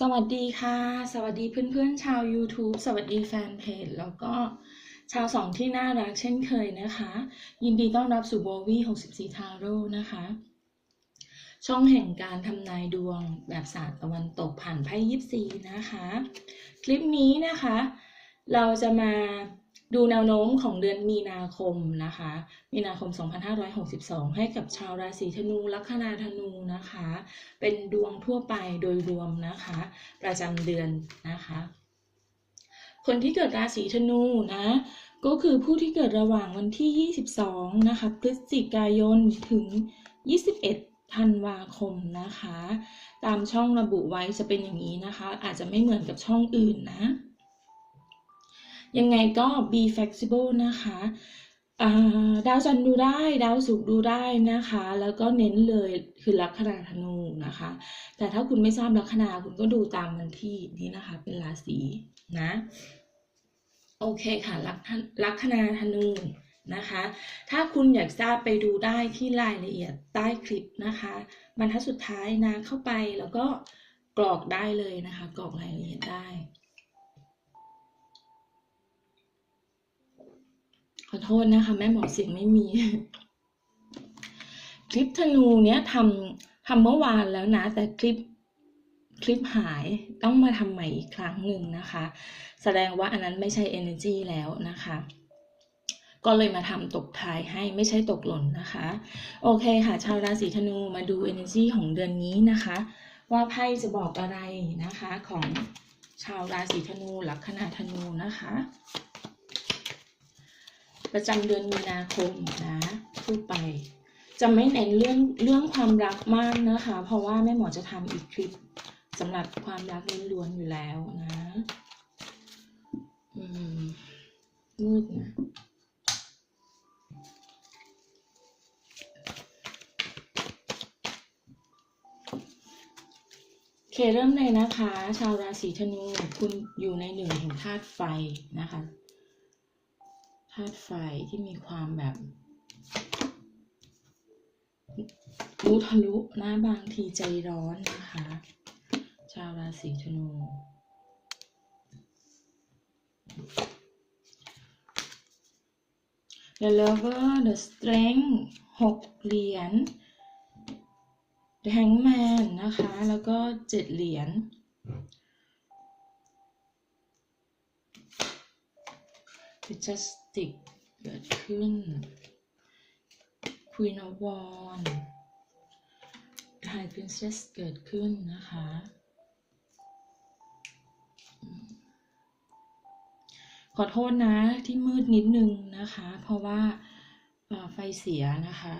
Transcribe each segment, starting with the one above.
สวัสดีค่ะ สวัสดีเพื่อนๆชาว YouTube สวัสดีแฟนเพจแล้วก็ชาวสองที่น่ารักเช่นเคยนะคะ ยินดีต้อนรับสู่โบวี่64ทาโร่นะคะ ช่องแห่งการทำนายดวงแบบศาสตร์ตะวันตกผ่านไพ่ยิปซีนะคะ คลิปนี้นะคะ เราจะมา ดูแนวโน้มของเดือนมีนาคมนะคะ มีนาคม 2562 ให้กับชาวราศีธนูลัคนาธนูนะคะ เป็นดวงทั่วไปโดยรวมนะคะ ประจำเดือนนะคะ คนที่เกิดราศีธนูนะก็คือผู้ที่เกิดระหว่างวันที่ 22 นะคะ พฤศจิกายนถึง 21 ธันวาคมนะคะ ตามช่องระบุไว้จะเป็นอย่างนี้นะคะ อาจจะไม่เหมือนกับช่องอื่นนะ ยังไงก็ be flexible นะคะดาวจันทร์ดูได้ดาวศุกร์ดูได้นะคะ แล้วก็เน้นเลยคือลัคนาธนูนะคะ แต่ถ้าคุณไม่ทราบลัคนาคุณก็ดูตามวันที่นี้นะคะ เป็นราศีนะ โอเคค่ะลัคลัคนาธนูนะคะ ถ้าคุณอยากทราบไปดูได้ที่รายละเอียดใต้คลิปนะคะบรรทัดสุดท้ายนะเข้าไปแล้วก็กรอกได้เลยนะคะ กรอกรายละเอียดได้ อโทษนะคะ แม่หมอเสียงไม่มี คลิปธนูเนี้ยทำทำเมื่อวานแล้วนะ แต่คลิปคลิปหายต้องมาทำใหม่อีกครั้งหนึ่งนะคะ แสดงว่าอันนั้นไม่ใช่ energy แล้วนะคะก็เลยมาทำตกท้ายให้ไม่ใช่ตกหล่นนะคะ โอเคค่ะ ชาวราศีธนูมาดู energy ของเดือนนี้นะคะ ว่าไพ่จะบอกอะไรนะคะของชาวราศีธนูลัคนาธนูนะคะ ประจำเดือนมีนาคมนะพูดไปจะไม่เน้นเรื่องเรื่องความรักมากนะคะ เพราะว่าแม่หมอจะทำอีกคลิปสำหรับความรักล้วนๆอยู่แล้วนะอืมมืดนะโอเคเริ่มเลยนะคะ ชาวราศีธนูคุณอยู่ในหนึ่งแห่งธาตุไฟนะคะ ธาตุไฟที่มีความแบบรู้ทะลุนะบางทีใจร้อนนะคะ ชาวราศีธนู The Lover The Strength หกเหรียญ The Hangman นะคะ แล้วก็เจ็ดเหรียญ The Justice เกิดขึ้น Queen of Wands High Princess เกิดขึ้นนะคะขอโทษนะที่มืดนิดนึงนะคะ เพราะว่าไฟเสียนะคะ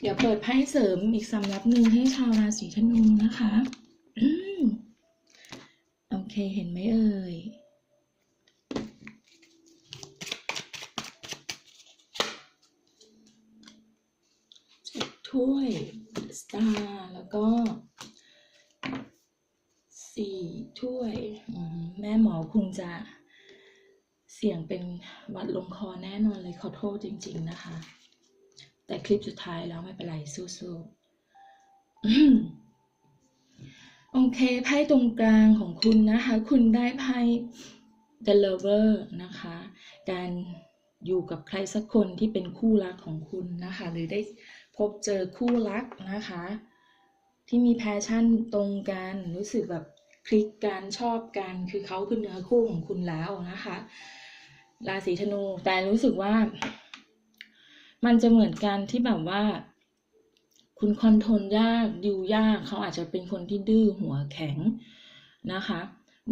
เดี๋ยวเปิดไพ่เสริมอีกสำรับหนึ่งให้ชาวราศีธนูนะคะ โอเค เห็นไหมเอ่ยเจ็ดถ้วยสตาร์แล้วก็สี่ถ้วย แม่หมอคงจะเสียงเป็นวัดลงคอแน่นอนเลยขอโทษจริง ๆ นะคะ แต่คลิปสุดท้ายแล้วไม่เป็นไรสู้ๆ โอเคไพ่ตรงกลางของคุณนะคะ คุณได้ไพ่ The Lover นะคะ การอยู่กับใครสักคนที่เป็นคู่รักของคุณนะคะ หรือได้พบเจอคู่รักนะคะ ที่มีแพชชั่นตรงกันรู้สึกแบบคลิกกันชอบกันคือเขาคือเนื้อคู่ของคุณแล้วนะคะ ราศีธนูแต่รู้สึกว่า มันจะเหมือนกันที่แบบว่า คุณคอนโทรลยากดิวยากเขาอาจจะเป็นคนที่ดื้อหัวแข็งนะคะ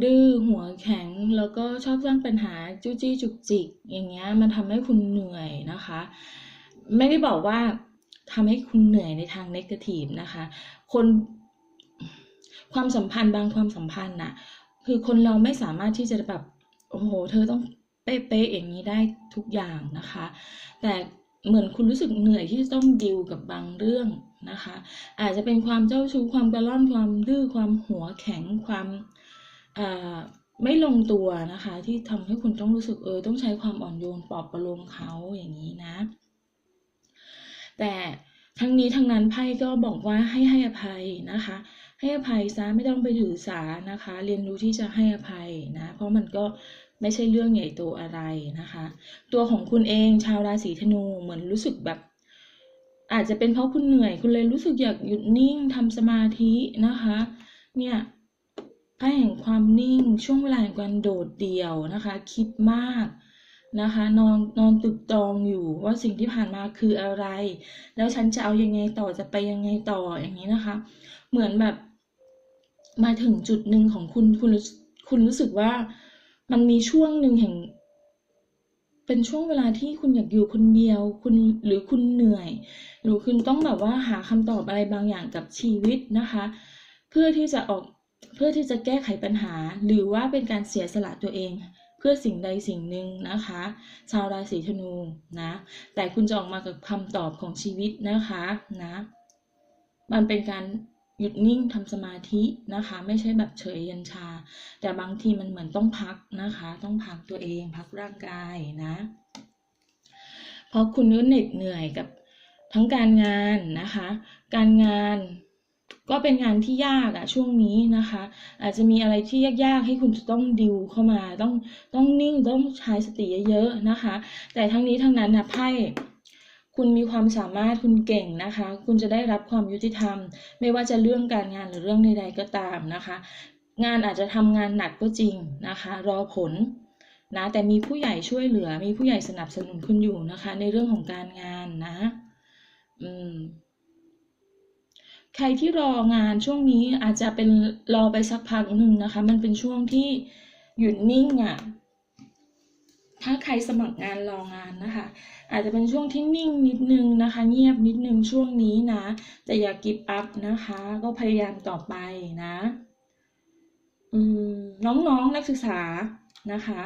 ดื้อหัวแข็งแล้วก็ชอบสร้างปัญหาจู้จี้จุกจิก อย่างเงี้ยมันทำให้คุณเหนื่อยนะคะ ไม่ได้บอกว่าทำให้คุณเหนื่อยในทางเนกาทีฟนะคะ คนความสัมพันธ์บางความสัมพันธ์น่ะคือคนเราไม่สามารถที่จะแบบโอ้โห เธอต้องเป๊ะๆอย่างนี้ได้ทุกอย่างนะคะ แต่เหมือนคุณรู้สึกเหนื่อยที่จะต้องดิวกับบางเรื่อง นะคะ อาจจะเป็นความเจ้าชู้ความกระล่อนความดื้อความหัวแข็งความไม่ลงตัวนะคะ ที่ทำให้คุณต้องรู้สึกเออต้องใช้ความอ่อนโยนปลอบประโลมเขาอย่างนี้นะ แต่ทั้งนี้ทั้งนั้นไพ่ก็บอกว่าให้ให้อภัยนะคะ ให้อภัยซะไม่ต้องไปถือสานะคะ เรียนรู้ที่จะให้อภัยนะ เพราะมันก็ไม่ใช่เรื่องใหญ่โตอะไรนะคะ ตัวของคุณเองชาวราศีธนูเหมือนรู้สึกแบบ อาจจะเป็นเพราะคุณเหนื่อย คุณเลยรู้สึกอยากหยุดนิ่งทำสมาธินะคะ เนี่ยไพ่แห่งความนิ่งช่วงเวลาแห่งการโดดเดี่ยวนะคะ คิดมากนะคะนอนนอนตึกตองอยู่ว่าสิ่งที่ผ่านมาคืออะไร แล้วฉันจะเอายังไงต่อจะไปยังไงต่ออย่างนี้นะคะ เหมือนแบบ มาถึงจุดหนึ่งของคุณคุณคุณรู้สึกว่ามันมีช่วงหนึ่งแห่ง เป็นช่วงเวลาที่คุณอยากอยู่คนเดียว คุณหรือคุณเหนื่อย หรือคุณต้องแบบว่าหาคำตอบอะไรบางอย่างกับชีวิตนะคะ เพื่อที่จะออกเพื่อที่จะแก้ไขปัญหา หรือว่าเป็นการเสียสละตัวเอง เพื่อสิ่งใดสิ่งหนึ่งนะคะ ชาวราศีธนูนะแต่คุณจะออกมากับคำตอบของชีวิตนะคะนะมันเป็นการ หยุดนิ่งทำสมาธินะคะ ไม่ใช่แบบเฉยย็นชา แต่บางทีมันเหมือนต้องพักนะคะ ต้องพักตัวเองพักร่างกายนะเพราะคุณก็เหน็ดเหนื่อยกับทั้งการงานนะคะ การงานก็เป็นงานที่ยากอะช่วงนี้นะคะ อาจจะมีอะไรที่ยากๆ ให้คุณจะต้องดิวเข้ามาต้องต้องนิ่งต้องใช้สติเยอะๆนะคะ แต่ทั้งนี้ทั้งนั้นนะไพ่ คุณมีความสามารถคุณเก่งนะคะ คุณจะได้รับความยุติธรรม ไม่ว่าจะเรื่องการงานหรือเรื่องใดๆก็ตามนะคะ งานอาจจะทำงานหนักก็จริงนะคะ รอผลนะแต่มีผู้ใหญ่ช่วยเหลือ มีผู้ใหญ่สนับสนุนคุณอยู่นะคะ ในเรื่องของการงานนะอืมใครที่รองานช่วงนี้อาจจะเป็นรอไปสักพักหนึ่งนะคะ มันเป็นช่วงที่หยุดนิ่งอะ่ะ ถ้าใครสมัครงานรองานนะคะ อาจจะเป็นช่วงที่นิ่งนิดนึงนะคะ เงียบนิดนึงช่วงนี้นะแต่อย่ากิบอัพนะคะ ก็พยายามต่อไปนะอืมน้องๆนนักศึกษานะคะ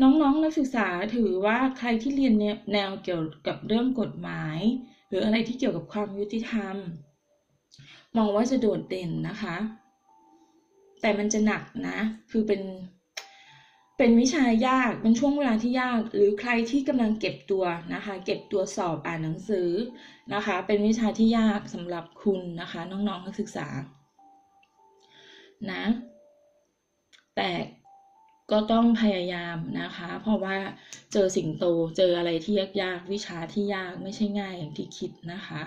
น้องๆนนักศึกษาถือว่าใครที่เรียนแนวเกี่ยวกับเรื่องกฎหมาย หรืออะไรที่เกี่ยวกับความยุติธรรม มองว่าจะโดดเด่นนะคะ แต่มันจะหนักนะ คือเป็น เป็นวิชายากเป็นช่วงเวลาที่ยาก หรือใครที่กำลังเก็บตัวนะคะ เก็บตัวสอบอ่านหนังสือนะคะ เป็นวิชาที่ยากสำหรับคุณนะคะ น้องๆนักศึกษานะแต่ก็ต้องพยายามนะคะ เพราะว่าเจอสิ่งโตเจออะไรที่ยากๆวิชาที่ยากไม่ใช่ง่ายอย่างที่คิดนะคะ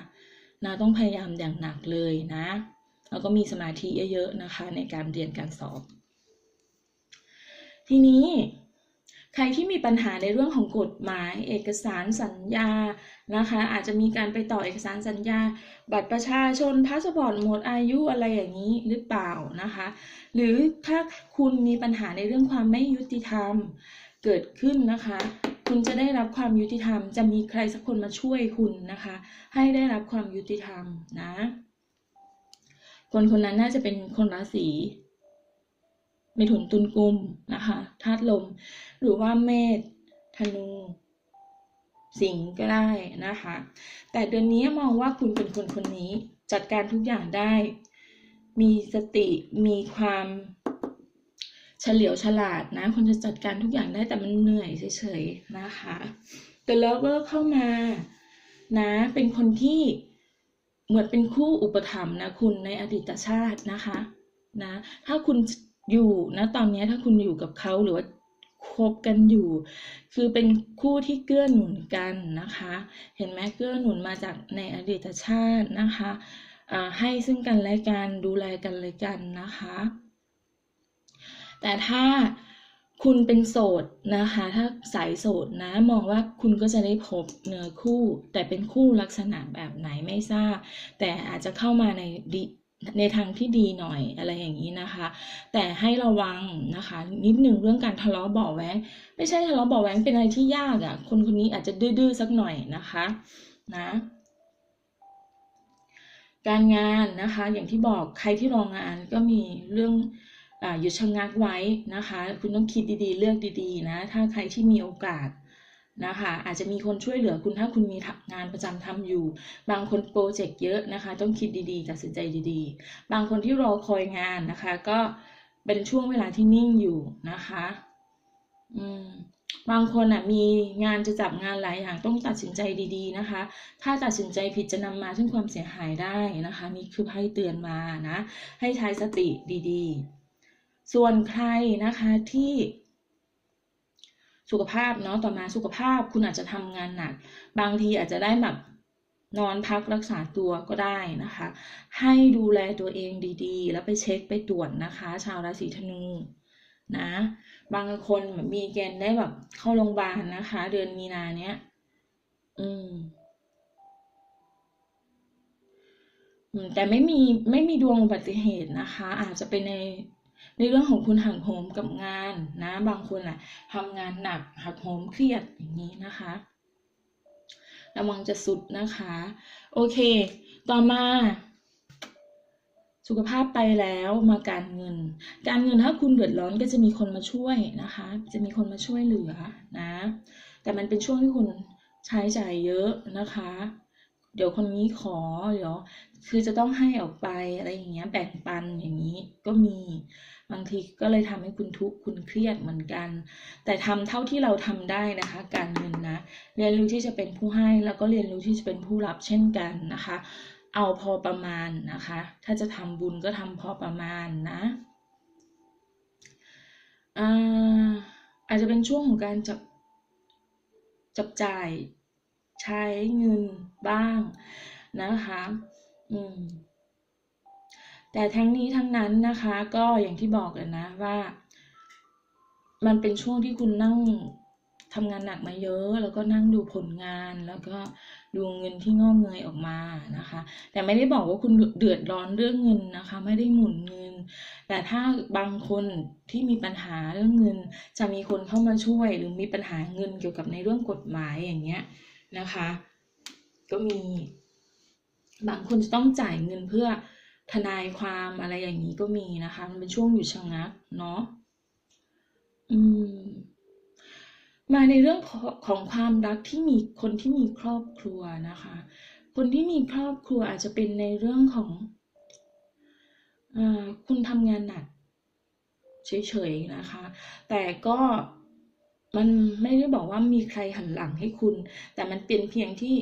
นะต้องพยายามอย่างหนักเลยนะ แล้วก็มีสมาธิเยอะๆนะคะ ในการเรียนการสอบ ทีนี้ใครที่มีปัญหาในเรื่องของกฎหมาย เอกสารสัญญานะคะ อาจจะมีการไปต่อเอกสารสัญญา บัตรประชาชนพาสปอร์ตหมดอายุอะไรอย่างนี้หรือเปล่านะคะ หรือถ้าคุณมีปัญหาในเรื่องความไม่ยุติธรรมเกิดขึ้นนะคะ คุณจะได้รับความยุติธรรม จะมีใครสักคนมาช่วยคุณนะคะ ให้ได้รับความยุติธรรมนะ คนคนนั้นน่าจะเป็นคนราศี เมถุนตุลกุมนะคะธาตุลม หรือว่าเมษธนูสิงก็ได้นะคะ แต่เดือนนี้มองว่าคุณเป็นคนคนนี้จัดการทุกอย่างได้ มีสติมีความเฉลียวฉลาดนะคุณจะจัดการทุกอย่างได้แต่มันเหนื่อยเฉยๆนะคะ The Lover เข้ามานะเป็นคนที่เหมือนเป็นคู่อุปถัมภ์นะคุณในอดีตชาตินะคะนะถ้าคุณ อยู่นะตอนนี้ถ้าคุณอยู่กับเขาหรือว่าคบกันอยู่ คือเป็นคู่ที่เกื้อหนุนกันนะคะ เห็นไหมเกื้อหนุนมาจากในอดีตชาตินะคะให้ซึ่งกันและกันดูแลกันเลยกันนะคะ แต่ถ้าคุณเป็นโสดนะคะ ถ้าสายโสดนะ มองว่าคุณก็จะได้พบเนื้อคู่ แต่เป็นคู่ลักษณะแบบไหนไม่ทราบ แต่อาจจะเข้ามาใน ในทางที่ดีหน่อยอะไรอย่างนี้นะคะ แต่ให้ระวังนะคะ นิดหนึ่งเรื่องการทะเลาะเบาแวงไม่ใช่ทะเลาะเบาแวงเป็นอะไรที่ยากอะ่ะคนคนนี้อาจจะดื้อๆสักหน่อยนะคะนะการงานนะคะ อย่างที่บอกใครที่รองงานก็มีเรื่องอหยุดชะงักไว้นะคะ คุณต้องคิดดีๆ เลือกดีๆนะ ถ้าใครที่มีโอกาส นะคะอาจจะมีคนช่วยเหลือคุณถ้าคุณมีงานประจำทำอยู่ บางคนโปรเจกต์เยอะนะคะ ต้องคิดดีๆตัดสินใจดีๆ บางคนที่รอคอยงานนะคะ ก็เป็นช่วงเวลาที่นิ่งอยู่นะคะอืมบางคนอะมีงานจะจับงานหลายอย่างต้องตัดสินใจดีๆนะคะ ถ้าตัดสินใจผิดจะนำมาซึ่งความเสียหายได้นะคะนี่คือไพ่เตือนมานะ ให้ใช้สติดีๆ ส่วนใครนะคะที่ สุขภาพเนาะต่อมาสุขภาพคุณอาจจะทำงานหนัก บางทีอาจจะได้แบบนอนพักรักษาตัวก็ได้นะคะ ให้ดูแลตัวเองดีๆ แล้วไปเช็คไปตรวจนะคะ ชาวราศีธนูนะ บางคนมีเกณฑ์ได้แบบเข้าโรงพยาบาลนะคะ เดือนมีนาเนี้ย อืมแต่ไม่มีไม่มีดวงอุบัติเหตุนะคะ อาจจะเป็นใน ในเรื่องของคุณหักโหมกับงานนะ บางคนแหละทำงานหนักหักโหมเครียดอย่างนี้นะคะระวังจะสุดนะคะ โอเค ต่อมา สุขภาพไปแล้วมาการเงิน การเงินถ้าคุณเดือดร้อนก็จะมีคนมาช่วยนะคะ จะมีคนมาช่วยเหลือนะ แต่มันเป็นช่วงที่คุณใช้จ่ายเยอะนะคะ เดี๋ยวคนนี้ขอเดี๋ยวคือจะต้องให้ออกไปอะไรอย่างเงี้ยแบ่งปันอย่างนี้ก็มีบางทีก็เลยทำให้คุณทุกข์คุณเครียดเหมือนกัน แต่ทำเท่าที่เราทำได้นะคะ การเงินนะเรียนรู้ที่จะเป็นผู้ให้แล้วก็เรียนรู้ที่จะเป็นผู้รับเช่นกันนะคะ เอาพอประมาณนะคะ ถ้าจะทำบุญก็ทำพอประมาณนะอ่าอาจจะเป็นช่วงของการจับจับจ่าย ใช้เงินบ้างนะคะอืมแต่ทั้งนี้ทั้งนั้นนะคะก็อย่างที่บอกเลยนะว่า มันเป็นช่วงที่คุณนั่งทำงานหนักมาเยอะ แล้วก็นั่งดูผลงานแล้วก็ดูเงินที่งอกเงยออกมานะคะ แต่ไม่ได้บอกว่าคุณเดือดร้อนเรื่องเงินนะคะ ไม่ได้หมุนเงิน แต่ถ้าบางคนที่มีปัญหาเรื่องเงิน จะมีคนเข้ามาช่วย หรือมีปัญหาเงินเกี่ยวกับในเรื่องกฎหมายอย่างเงี้ย นะคะ ก็มี บางคนจะต้องจ่ายเงินเพื่อทนายความอะไรอย่างนี้ก็มีนะคะ มันเป็นช่วงอยู่ชะงักเนาะอืม มาในเรื่องของความรักที่มีคนที่มีครอบครัวนะคะ คนที่มีครอบครัวอาจจะเป็นในเรื่องของอคุณทำงานหนักเฉยๆนะคะ แต่ก็ มันไม่ได้บอกว่ามีใครหันหลังให้คุณ แต่มันเป็นเพียงที่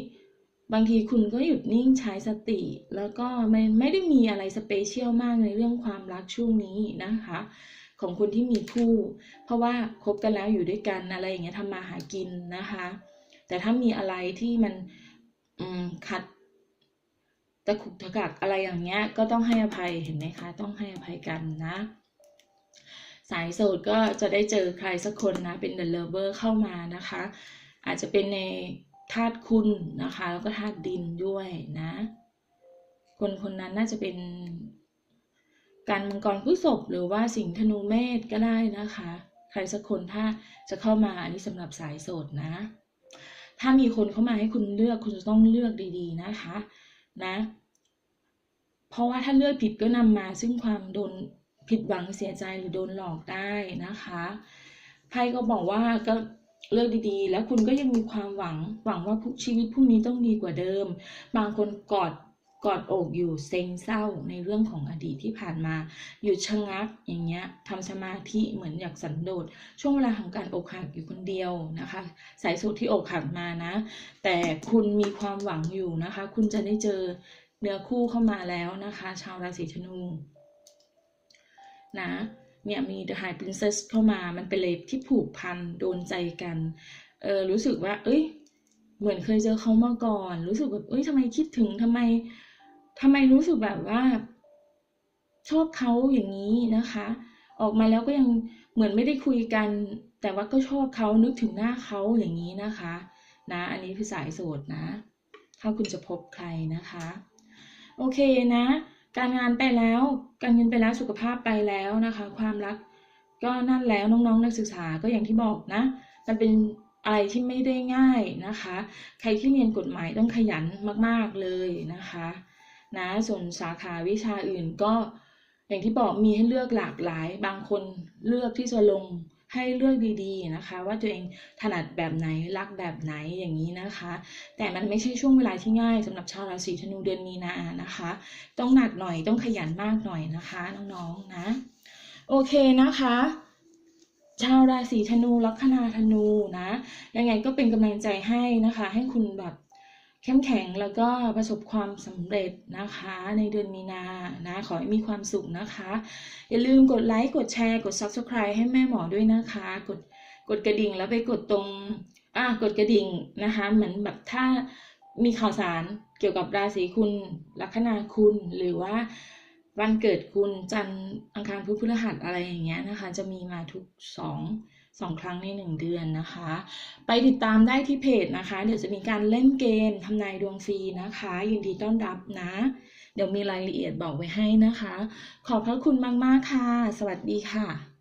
บางทีคุณก็หยุดนิ่งใช้สติ แล้วก็ไม่ไม่ได้มีอะไรสเปเชียลมากในเรื่องความรักช่วงนี้นะคะ ของคนที่มีคู่ เพราะว่าคบกันแล้วอยู่ด้วยกันอะไรอย่างเงี้ยทำมาหากินนะคะ แต่ถ้ามีอะไรที่มันขัดตะขุกตะกักอะไรอย่างเงี้ย ก็ต้องให้อภัยเห็นไหมคะ ต้องให้อภัยกันนะ สายโสดก็จะได้เจอใครสักคนนะเป็นเดลเลเวอร์เข้ามานะคะ อาจจะเป็นในธาตุคุณนะคะ แล้วก็ธาตุดินด้วยนะ คนคนนั้นน่าจะเป็นการมังกรผู้ศพหรือว่าสิงธนูเมษก็ได้นะคะ ใครสักคนถ้าจะเข้ามาอันนี้สำหรับสายโสดนะ ถ้ามีคนเข้ามาให้คุณเลือกคุณจะต้องเลือกดีๆนะคะนะ เพราะว่าถ้าเลือกผิดก็นำมาซึ่งความโดน ผิดหวังเสียใจหรือโดนหลอกได้นะคะไพ่ก็บอกว่าก็เลือกดีๆ แล้วคุณก็ยังมีความหวังหวังว่าชีวิตพรุ่งนี้ต้องดีกว่าเดิม บางคนกอดกอดอกอยู่เซ็งเศร้าในเรื่องของอดีตที่ผ่านมา หยุดชะงักอย่างเงี้ยทำสมาธิเหมือนอยากสันโดษช่วงเวลาของการอกหักอยู่คนเดียวนะคะ สายสุดที่อกหักมานะ แต่คุณมีความหวังอยู่นะคะ คุณจะได้เจอเนื้อคู่เข้ามาแล้วนะคะ ชาวราศีธนู นะเนี่ยมี The High Princess เข้ามามันเป็นเลยที่ผูกพันโดนใจกันเออรู้สึกว่า เอ้ย เหมือนเคยเจอเขามาก่อน รู้สึกแบบเอ้ยทำไมคิดถึงทำไมทำไมรู้สึกแบบว่า ชอบเขาอย่างนี้นะคะ ออกมาแล้วก็ยังเหมือนไม่ได้คุยกัน แต่ว่าก็ชอบเขานึกถึงหน้าเขาอย่างนี้นะคะ นะ อันนี้คือสายโสดนะ ถ้าคุณจะพบใครนะคะ โอเคนะ การงานไปแล้ว การเงินไปแล้วสุขภาพไปแล้วนะคะ ความรักก็นั่นแล้วน้องๆนักศึกษาก็อย่างที่บอกนะ มันเป็นอะไรที่ไม่ได้ง่ายนะคะ ใครที่เรียนกฎหมายต้องขยันมากๆเลยนะคะนะส่วนสาขาวิชาอื่นก็อย่างที่บอกมีให้เลือกหลากหลาย บางคนเลือกที่จะลง ให้เลือกดีๆนะคะ ว่าตัวเองถนัดแบบไหนรักแบบไหนอย่างนี้นะคะ แต่มันไม่ใช่ช่วงเวลาที่ง่ายสำหรับชาวราศีธนูเดือนมีนานะคะ ต้องหนักหน่อยต้องขยันมากหน่อยนะคะน้องๆนะ โอเคนะคะชาวราศีธนูลัคนาธนูนะยังไงก็เป็นกำลังใจให้นะคะ ให้คุณแบบ เข้มแข็งแล้วก็ประสบความสำเร็จนะคะ ในเดือนมีนานะขอให้มีความสุขนะคะ อย่าลืมกดไลค์กดแชร์กด Subscribe ให้แม่หมอด้วยนะคะ กดกดกระดิ่งแล้วไปกดตรงอะกดกระดิ่งนะคะเหมือนแบบถ้ามีข่าวสารเกี่ยวกับราศีคุณลัคนาคุณหรือว่าวันเกิดคุณจันทร์อังคารพุธพฤหัสอะไรอย่างเงี้ยนะคะ จะมีมาทุกสอง สองครั้งในหนึ่งเดือนนะคะ ไปติดตามได้ที่เพจนะคะ เดี๋ยวจะมีการเล่นเกมทำนายดวงฟรีนะคะ ยินดีต้อนรับนะ เดี๋ยวมีรายละเอียดบอกไว้ให้นะคะ ขอบพระคุณมาก ๆ ค่ะ สวัสดีค่ะ